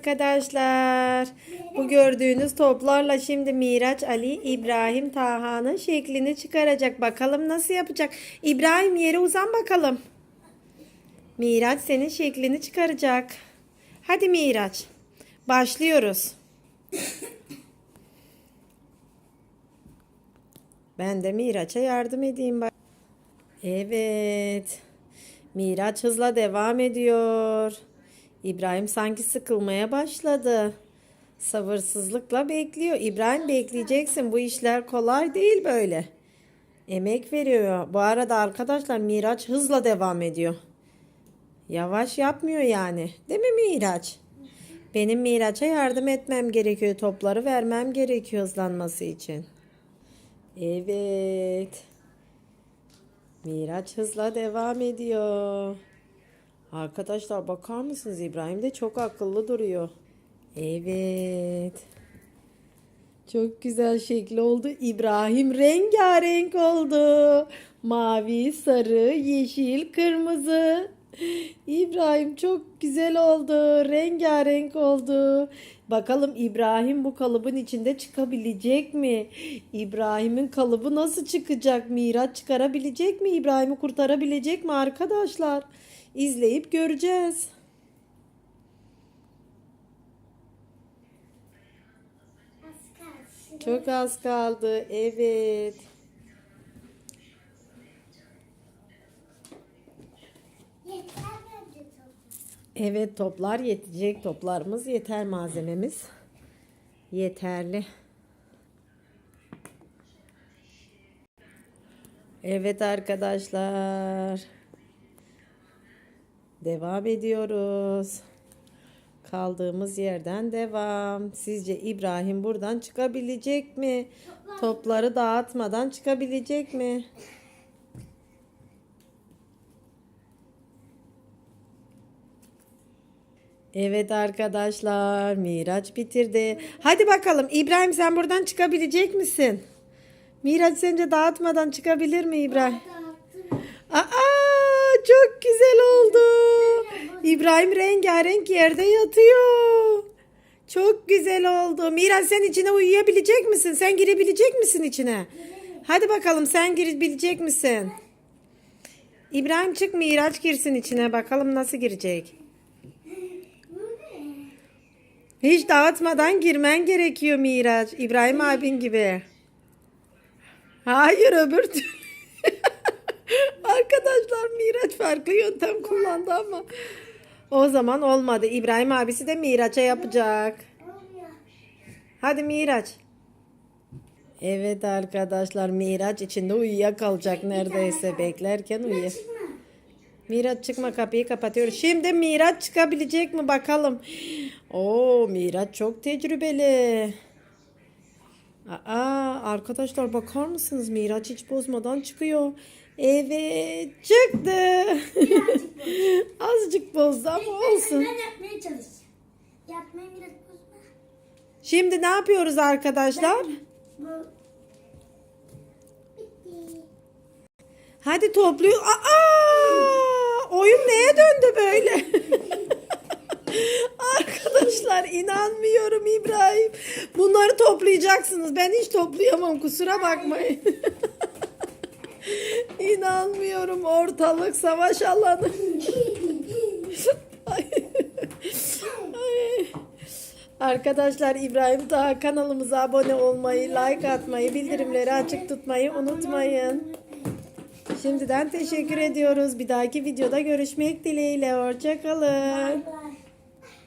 arkadaşlar. Bu gördüğünüz toplarla şimdi Miraç Ali İbrahim Taha'nın şeklini çıkaracak. Bakalım nasıl yapacak. İbrahim yere uzan bakalım. Miraç senin şeklini çıkaracak. Hadi Miraç. Başlıyoruz. Ben de Miraç'a yardım edeyim. Evet. Miraç hızla devam ediyor. İbrahim sanki sıkılmaya başladı. Sabırsızlıkla bekliyor. İbrahim bekleyeceksin. Bu işler kolay değil böyle. Emek veriyor. Bu arada arkadaşlar Miraç hızla devam ediyor. Yavaş yapmıyor yani. Değil mi Miraç? Benim Miraç'a yardım etmem gerekiyor. Topları vermem gerekiyor hızlanması için. Evet. Miraç hızla devam ediyor. Arkadaşlar bakar mısınız? İbrahim de çok akıllı duruyor. Evet. Çok güzel şekli oldu. İbrahim rengarenk oldu. Mavi, sarı, yeşil, kırmızı. İbrahim çok güzel oldu. Rengarenk oldu. Bakalım İbrahim bu kalıbın içinde çıkabilecek mi? İbrahim'in kalıbı nasıl çıkacak? Miraç çıkarabilecek mi? İbrahim'i kurtarabilecek mi arkadaşlar? İzleyip göreceğiz. Çok az kaldı. Evet. Evet toplar yetecek. Toplarımız yeter malzememiz. Yeterli. Evet arkadaşlar. Devam ediyoruz. Kaldığımız yerden devam. Sizce İbrahim buradan çıkabilecek mi? Topları dağıtmadan çıkabilecek mi? Evet arkadaşlar, Miraç bitirdi. Hadi bakalım İbrahim sen buradan çıkabilecek misin? Miraç sence dağıtmadan çıkabilir mi İbrahim? Aa çok güzel oldu. İbrahim rengarenk yerde yatıyor. Çok güzel oldu. Miraç sen içine uyuyabilecek misin? Sen girebilecek misin içine? Hadi bakalım sen girebilecek misin? İbrahim çık Miraç girsin içine. Bakalım nasıl girecek. Hiç dağıtmadan girmen gerekiyor Miraç. İbrahim abin gibi. Hayır öbür türlü. Arkadaşlar Miraç farklı yöntem kullandı ama. O zaman olmadı. İbrahim abisi de Miraç'a yapacak. Hadi Miraç. Evet arkadaşlar Miraç içinde uyuyakalacak neredeyse beklerken uyuyor. Miraç çıkma kapıyı kapatıyoruz. Şimdi Miraç çıkabilecek mi bakalım. Oo Miraç çok tecrübeli. Aa arkadaşlar bakar mısınız Miraç hiç bozmadan çıkıyor. Evet çıktı. Azıcık bozdu ama olsun. Ben yapmaya çalış. Yapmaya biraz bozma. Şimdi ne yapıyoruz arkadaşlar? Hadi topluyor. Aa! Oyun neye döndü böyle? Arkadaşlar inanmıyorum İbrahim. Bunları toplayacaksınız. Ben hiç toplayamam kusura bakmayın. İnanmıyorum ortalık savaş alanı. Arkadaşlar İbrahim daha kanalımıza abone olmayı, like atmayı, bildirimleri açık tutmayı unutmayın. Şimdiden teşekkür ediyoruz. Bir dahaki videoda görüşmek dileğiyle. Hoşçakalın.